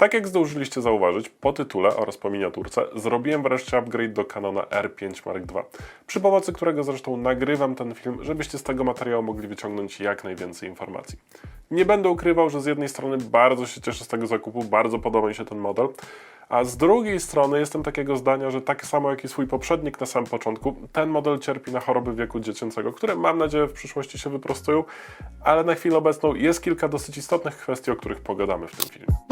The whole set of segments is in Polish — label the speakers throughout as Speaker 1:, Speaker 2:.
Speaker 1: Tak jak zdążyliście zauważyć, po tytule oraz po miniaturce zrobiłem wreszcie upgrade do Canona R5 Mark II, przy pomocy którego zresztą nagrywam ten film, żebyście z tego materiału mogli wyciągnąć jak najwięcej informacji. Nie będę ukrywał, że z jednej strony bardzo się cieszę z tego zakupu, bardzo podoba mi się ten model, a z drugiej strony jestem takiego zdania, że tak samo jak i swój poprzednik na samym początku, ten model cierpi na choroby wieku dziecięcego, które mam nadzieję w przyszłości się wyprostują, ale na chwilę obecną jest kilka dosyć istotnych kwestii, o których pogadamy w tym filmie.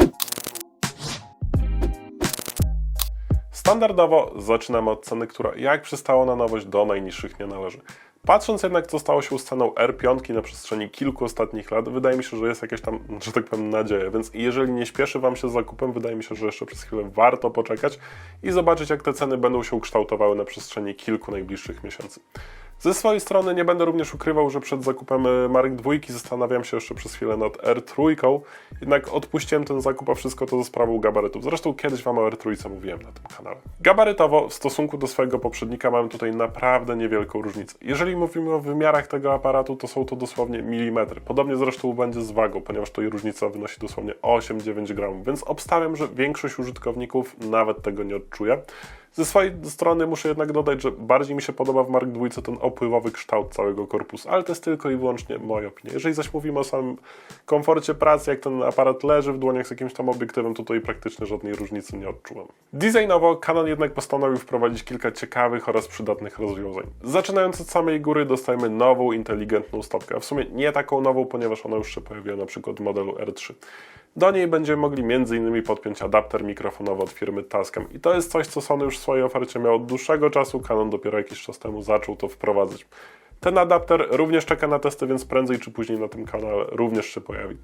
Speaker 1: Standardowo zaczynamy od ceny, która jak przystało na nowość do najniższych nie należy. Patrząc jednak, co stało się z ceną R5 na przestrzeni kilku ostatnich lat, wydaje mi się, że jest jakieś tam, że tak powiem, nadzieja. Więc jeżeli nie śpieszy Wam się z zakupem, wydaje mi się, że jeszcze przez chwilę warto poczekać i zobaczyć, jak te ceny będą się kształtowały na przestrzeni kilku najbliższych miesięcy. Ze swojej strony nie będę również ukrywał, że przed zakupem e, Mark II zastanawiam się jeszcze przez chwilę nad R3, jednak odpuściłem ten zakup, a wszystko to ze sprawą gabarytów. Zresztą kiedyś Wam o R3 mówiłem na tym kanale. Gabarytowo w stosunku do swojego poprzednika mamy tutaj naprawdę niewielką różnicę. Jeżeli mówimy o wymiarach tego aparatu, to są to dosłownie milimetry. Podobnie zresztą będzie z wagą, ponieważ tutaj różnica wynosi dosłownie 8-9 gramów, więc obstawiam, że większość użytkowników nawet tego nie odczuje. Ze swojej strony muszę jednak dodać, że bardziej mi się podoba w Mark II ten opływowy kształt całego korpusu, ale to jest tylko i wyłącznie moja opinia. Jeżeli zaś mówimy o samym komforcie pracy, jak ten aparat leży w dłoniach z jakimś tam obiektywem, to tutaj praktycznie żadnej różnicy nie odczułem. Designowo Canon jednak postanowił wprowadzić kilka ciekawych oraz przydatnych rozwiązań. Zaczynając od samej góry dostajemy nową, inteligentną stopkę, a w sumie nie taką nową, ponieważ ona już się pojawiła na przykład w modelu R3. Do niej będziemy mogli m.in. podpiąć adapter mikrofonowy od firmy Tascam i to jest coś, co Sony już w swojej ofercie miał od dłuższego czasu, Canon dopiero jakiś czas temu zaczął to wprowadzać. Ten adapter również czeka na testy, więc prędzej czy później na tym kanale również się pojawi.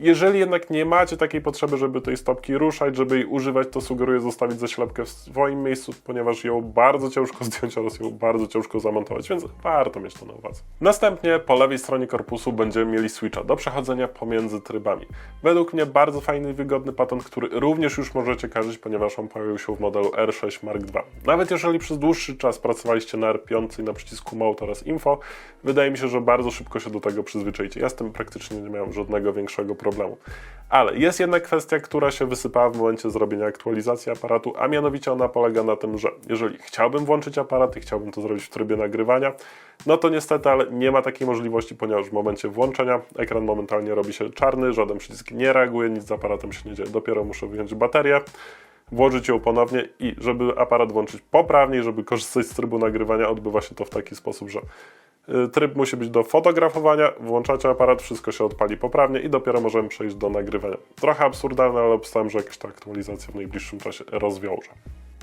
Speaker 1: Jeżeli jednak nie macie takiej potrzeby, żeby tej stopki ruszać, żeby jej używać, to sugeruję zostawić zaślepkę w swoim miejscu, ponieważ ją bardzo ciężko zdjąć oraz ją bardzo ciężko zamontować, więc warto mieć to na uwadze. Następnie po lewej stronie korpusu będziemy mieli switcha do przechodzenia pomiędzy trybami. Według mnie bardzo fajny i wygodny patent, który również już możecie kojarzyć, ponieważ on pojawił się w modelu R6 Mark II. Nawet jeżeli przez dłuższy czas pracowaliście na R5 i na przycisku Mode oraz Info, wydaje mi się, że bardzo szybko się do tego przyzwyczaicie. Ja z tym praktycznie nie miałem żadnego większego problemu. Ale jest jedna kwestia, która się wysypała w momencie zrobienia aktualizacji aparatu, a mianowicie ona polega na tym, że jeżeli chciałbym włączyć aparat i chciałbym to zrobić w trybie nagrywania, no to niestety, ale nie ma takiej możliwości, ponieważ w momencie włączenia ekran momentalnie robi się czarny, żaden przycisk nie reaguje, nic z aparatem się nie dzieje. Dopiero muszę wyjąć baterię, włożyć ją ponownie i żeby aparat włączyć poprawnie, żeby korzystać z trybu nagrywania, odbywa się to w taki sposób, że tryb musi być do fotografowania, włączacie aparat, wszystko się odpali poprawnie i dopiero możemy przejść do nagrywania. Trochę absurdalne, ale obstałem, że jakaś ta aktualizacja w najbliższym czasie rozwiąże.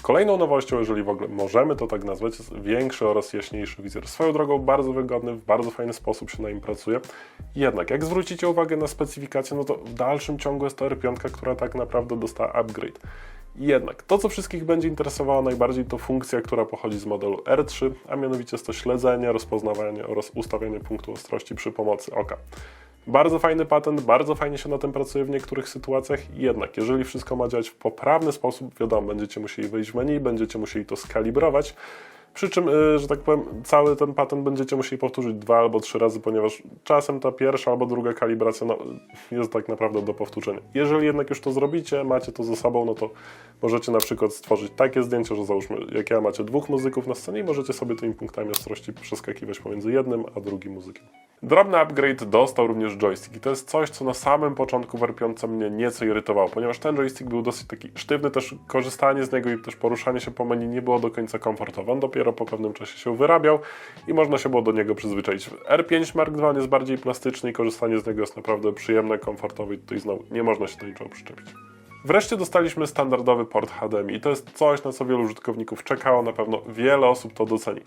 Speaker 1: Kolejną nowością, jeżeli w ogóle możemy to tak nazwać, jest większy oraz jaśniejszy wizjer. Swoją drogą bardzo wygodny, w bardzo fajny sposób się na nim pracuje. Jednak jak zwrócicie uwagę na specyfikację, no to w dalszym ciągu jest to R5, która tak naprawdę dostała upgrade. Jednak to, co wszystkich będzie interesowało najbardziej, to funkcja, która pochodzi z modelu R3, a mianowicie jest to śledzenie, rozpoznawanie oraz ustawianie punktu ostrości przy pomocy oka. Bardzo fajny patent, bardzo fajnie się na tym pracuje w niektórych sytuacjach, jednak jeżeli wszystko ma działać w poprawny sposób, wiadomo, będziecie musieli wejść w menu, będziecie musieli to skalibrować, przy czym, y, że tak powiem, cały ten patent będziecie musieli powtórzyć dwa albo trzy razy, ponieważ czasem ta pierwsza albo druga kalibracja no, jest tak naprawdę do powtórzenia. Jeżeli jednak już to zrobicie, macie to ze sobą, no to możecie na przykład stworzyć takie zdjęcie, że załóżmy, jak ja macie dwóch muzyków na scenie i możecie sobie tymi punktami ostrości przeskakiwać pomiędzy jednym a drugim muzykiem. Drobny upgrade dostał również joystick i to jest coś, co na samym początku w R5 mnie nieco irytowało, ponieważ ten joystick był dosyć taki sztywny, też korzystanie z niego i też poruszanie się po menu nie było do końca komfortowe. On dopiero po pewnym czasie się wyrabiał i można się było do niego przyzwyczaić. R5 Mark II jest bardziej plastyczny i korzystanie z niego jest naprawdę przyjemne, komfortowe i tutaj znowu nie można się do niczego przyczepić. Wreszcie dostaliśmy standardowy port HDMI i to jest coś, na co wielu użytkowników czekało, na pewno wiele osób to doceni.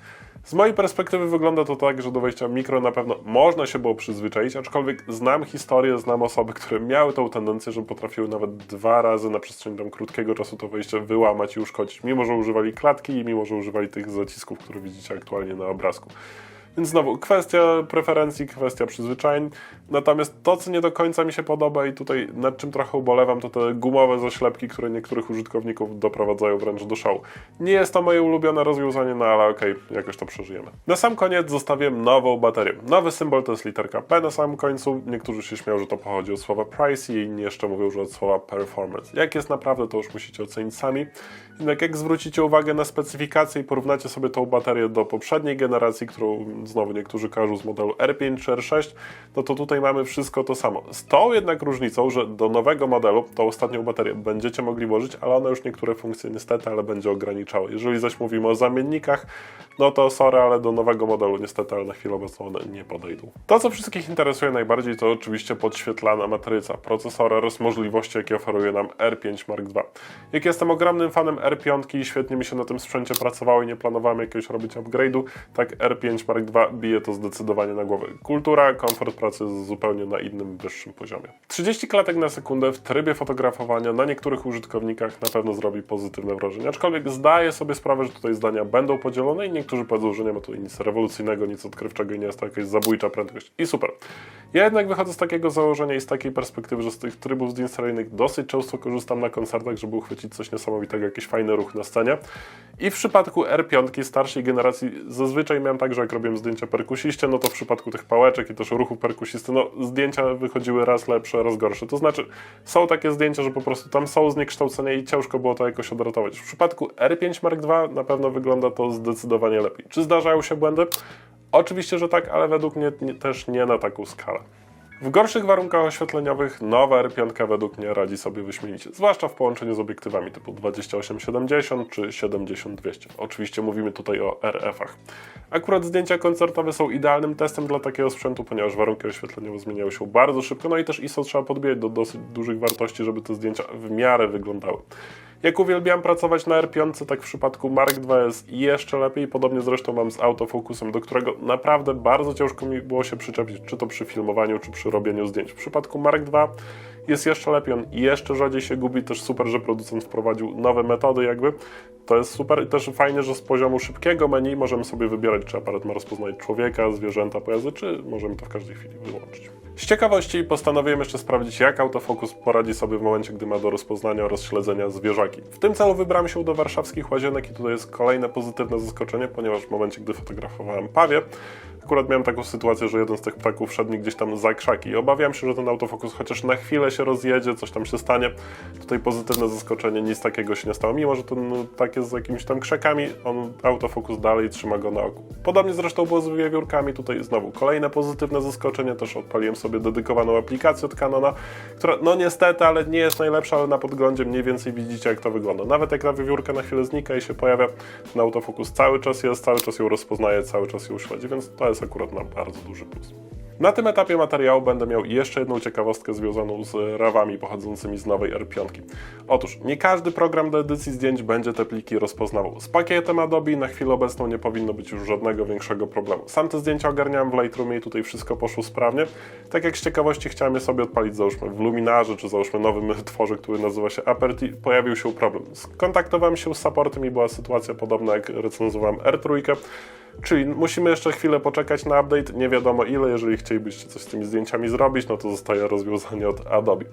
Speaker 1: Z mojej perspektywy wygląda to tak, że do wejścia mikro na pewno można się było przyzwyczaić, aczkolwiek znam historię, znam osoby, które miały tą tendencję, że potrafiły nawet dwa razy na przestrzeni tam krótkiego czasu to wejście wyłamać i uszkodzić, mimo że używali klatki i mimo że używali tych zacisków, które widzicie aktualnie na obrazku. Więc znowu, kwestia preferencji, kwestia przyzwyczajeń. Natomiast to, co nie do końca mi się podoba i tutaj nad czym trochę ubolewam, to te gumowe zaślepki, które niektórych użytkowników doprowadzają wręcz do szału. Nie jest to moje ulubione rozwiązanie, no ale okej, jakoś to przeżyjemy. Na sam koniec zostawiłem nową baterię. Nowy symbol to jest literka P na samym końcu. Niektórzy się śmieją, że to pochodzi od słowa price i inni jeszcze mówią, że od słowa performance. Jak jest naprawdę, to już musicie ocenić sami. Jednak jak zwrócicie uwagę na specyfikację i porównacie sobie tą baterię do poprzedniej generacji, którą znowu niektórzy kojarzą z modelu R5 czy R6, no to tutaj mamy wszystko to samo. Z tą jednak różnicą, że do nowego modelu tą ostatnią baterię będziecie mogli włożyć, ale ona już niektóre funkcje niestety, ale będzie ograniczała. Jeżeli zaś mówimy o zamiennikach, no to sorry, ale do nowego modelu niestety, ale na chwilę obecną one nie podejdą. To, co wszystkich interesuje najbardziej, to oczywiście podświetlana matryca, procesor oraz możliwości, jakie oferuje nam R5 Mark II. Jak jestem ogromnym fanem R5 i świetnie mi się na tym sprzęcie pracowało i nie planowałem jakiegoś robić upgrade'u, tak R5 Mark II bije to zdecydowanie na głowę. Kultura, komfort pracy jest zupełnie na innym, wyższym poziomie. 30 klatek na sekundę w trybie fotografowania na niektórych użytkownikach na pewno zrobi pozytywne wrażenie, aczkolwiek zdaję sobie sprawę, że tutaj zdania będą podzielone i niektórzy powiedzą, że nie ma tu nic rewolucyjnego, nic odkrywczego i nie jest to jakaś zabójcza prędkość. I super. Ja jednak wychodzę z takiego założenia i z takiej perspektywy, że z tych trybów zdjęć seryjnych dosyć często korzystam na koncertach, żeby uchwycić coś niesamowitego, jakiś fajny ruch na scenie. I w przypadku R5 starszej generacji zazwyczaj miałem tak, że jak robiłem zdjęcia perkusiście, no to w przypadku tych pałeczek i też ruchu perkusisty, no zdjęcia wychodziły raz lepsze, raz gorsze. To znaczy są takie zdjęcia, że po prostu tam są zniekształcenia i ciężko było to jakoś odratować. W przypadku R5 Mark II na pewno wygląda to zdecydowanie lepiej. Czy zdarzają się błędy? Oczywiście, że tak, ale według mnie nie, też nie na taką skalę. W gorszych warunkach oświetleniowych nowa R5 według mnie radzi sobie wyśmienicie, zwłaszcza w połączeniu z obiektywami typu 28-70 czy 70-200. Oczywiście mówimy tutaj o RF-ach. Akurat zdjęcia koncertowe są idealnym testem dla takiego sprzętu, ponieważ warunki oświetleniowe zmieniają się bardzo szybko, no i też ISO trzeba podbijać do dosyć dużych wartości, żeby te zdjęcia w miarę wyglądały. Jak uwielbiam pracować na R5, tak w przypadku Mark II jest jeszcze lepiej. Podobnie zresztą mam z autofokusem, do którego naprawdę bardzo ciężko mi było się przyczepić, czy to przy filmowaniu, czy przy robieniu zdjęć. W przypadku Mark II jest jeszcze lepiej, on jeszcze rzadziej się gubi, też super, że producent wprowadził nowe metody jakby. To jest super i też fajnie, że z poziomu szybkiego menu możemy sobie wybierać, czy aparat ma rozpoznać człowieka, zwierzęta, pojazdy, czy możemy to w każdej chwili wyłączyć. Z ciekawości postanowiłem jeszcze sprawdzić, jak autofokus poradzi sobie w momencie, gdy ma do rozpoznania oraz śledzenia zwierzaki. W tym celu wybrałem się do warszawskich łazienek i tutaj jest kolejne pozytywne zaskoczenie, ponieważ w momencie, gdy fotografowałem pawie, akurat miałem taką sytuację, że jeden z tych ptaków wszedł mi gdzieś tam za krzaki i obawiam się, że ten autofokus chociaż na chwilę się rozjedzie, coś tam się stanie. Tutaj pozytywne zaskoczenie, nic takiego się nie stało. Mimo, że ten tak jest z jakimiś tam krzakami, on autofokus dalej trzyma go na oku. Podobnie zresztą było z wiewiórkami, tutaj znowu kolejne pozytywne zaskoczenie, też odpaliłem sobie dedykowaną aplikację od Canona, która no niestety, ale nie jest najlepsza, ale na podglądzie mniej więcej widzicie jak to wygląda. Nawet jak ta wiewiórka na chwilę znika i się pojawia, ten autofokus cały czas jest, cały czas ją rozpoznaje, cały czas ją śledzi, więc to jest akurat na bardzo duży plus. Na tym etapie materiału będę miał jeszcze jedną ciekawostkę związaną z rawami pochodzącymi z nowej R5. Otóż nie każdy program do edycji zdjęć będzie te pliki rozpoznawał. Z pakietem Adobe na chwilę obecną nie powinno być już żadnego większego problemu. Sam te zdjęcia ogarniałem w Lightroomie i tutaj wszystko poszło sprawnie. Tak jak z ciekawości chciałem je sobie odpalić załóżmy w Luminarze, czy załóżmy nowym tworze, który nazywa się Aperti, pojawił się problem. Skontaktowałem się z supportem i była sytuacja podobna jak recenzowałem R3, Czyli musimy jeszcze chwilę poczekać na update, nie wiadomo ile, jeżeli chcielibyście coś z tymi zdjęciami zrobić, no to zostaje rozwiązanie od Adobe. Y,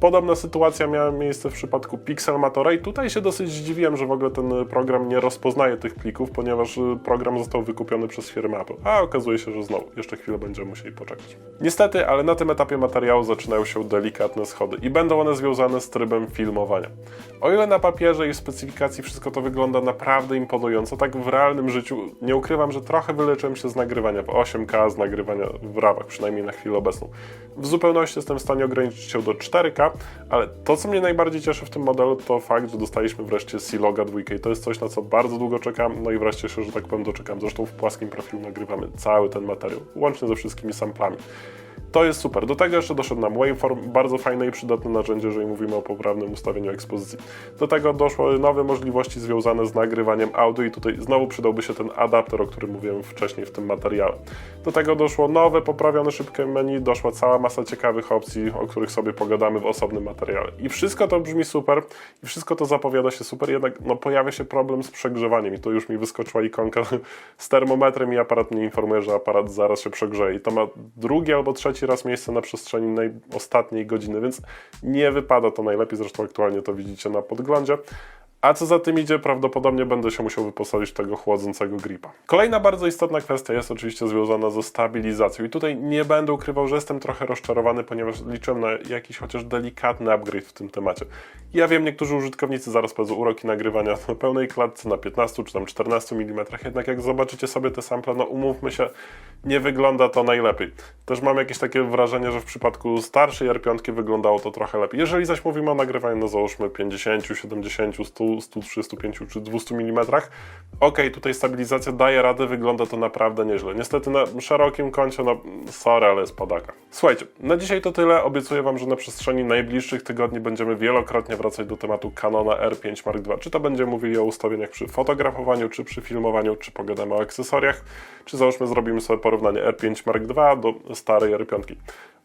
Speaker 1: podobna sytuacja miała miejsce w przypadku Pixelmatora i tutaj się dosyć zdziwiłem, że w ogóle ten program nie rozpoznaje tych plików, ponieważ y, program został wykupiony przez firmę Apple, a okazuje się, że znowu jeszcze chwilę będziemy musieli poczekać. Niestety, ale na tym etapie materiału zaczynają się delikatne schody i będą one związane z trybem filmowania. O ile na papierze i w specyfikacji wszystko to wygląda naprawdę imponująco, tak w realnym życiu nie ukrywam, że trochę wyleczyłem się z nagrywania w 8K, z nagrywania w rawach, przynajmniej na chwilę obecną. W zupełności jestem w stanie ograniczyć się do 4K, ale to, co mnie najbardziej cieszy w tym modelu, to fakt, że dostaliśmy wreszcie C-Loga 2 i to jest coś, na co bardzo długo czekam, no i wreszcie się, że tak powiem, doczekam. Zresztą w płaskim profilu nagrywamy cały ten materiał, łącznie ze wszystkimi samplami. To jest super. Do tego jeszcze doszedł nam Waveform, bardzo fajne i przydatne narzędzie, jeżeli mówimy o poprawnym ustawieniu ekspozycji. Do tego doszły nowe możliwości związane z nagrywaniem audio i tutaj znowu przydałby się ten adapter, o którym mówiłem wcześniej w tym materiale. Do tego doszło nowe, poprawione szybkie menu, doszła cała masa ciekawych opcji, o których sobie pogadamy w osobnym materiale. I wszystko to brzmi super i wszystko to zapowiada się super, jednak no, pojawia się problem z przegrzewaniem i to już mi wyskoczyła ikonka z termometrem i aparat mnie informuje, że aparat zaraz się przegrzeje. I to ma drugi albo trzeci trzeci raz miejsce na przestrzeni naj... ostatniej godziny, więc nie wypada to najlepiej, zresztą aktualnie to widzicie na podglądzie. A co za tym idzie, prawdopodobnie będę się musiał wyposażyć tego chłodzącego gripa. Kolejna bardzo istotna kwestia jest oczywiście związana ze stabilizacją. I tutaj nie będę ukrywał, że jestem trochę rozczarowany, ponieważ liczyłem na jakiś chociaż delikatny upgrade w tym temacie. Ja wiem, niektórzy użytkownicy zaraz powiedzą uroki nagrywania na pełnej klatce, na 15 czy tam 14 mm, jednak jak zobaczycie sobie te sample, no umówmy się, nie wygląda to najlepiej. Też mam jakieś takie wrażenie, że w przypadku starszej R5 wyglądało to trochę lepiej. Jeżeli zaś mówimy o nagrywaniu, no załóżmy 50, 70, 100, 100, 35 czy 200 mm, ok, tutaj stabilizacja daje radę, wygląda to naprawdę nieźle. Niestety na szerokim kącie, no sorry, ale jest podaka. Słuchajcie, na dzisiaj to tyle. Obiecuję Wam, że na przestrzeni najbliższych tygodni będziemy wielokrotnie wracać do tematu Canona R5 Mark II. Czy to będziemy mówili o ustawieniach przy fotografowaniu, czy przy filmowaniu, czy pogadamy o akcesoriach, czy załóżmy zrobimy sobie porównanie R5 Mark II do starej R5.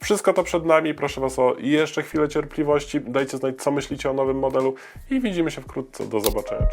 Speaker 1: Wszystko to przed nami, proszę Was o jeszcze chwilę cierpliwości, dajcie znać co myślicie o nowym modelu i widzimy się wkrótce, do zobaczenia.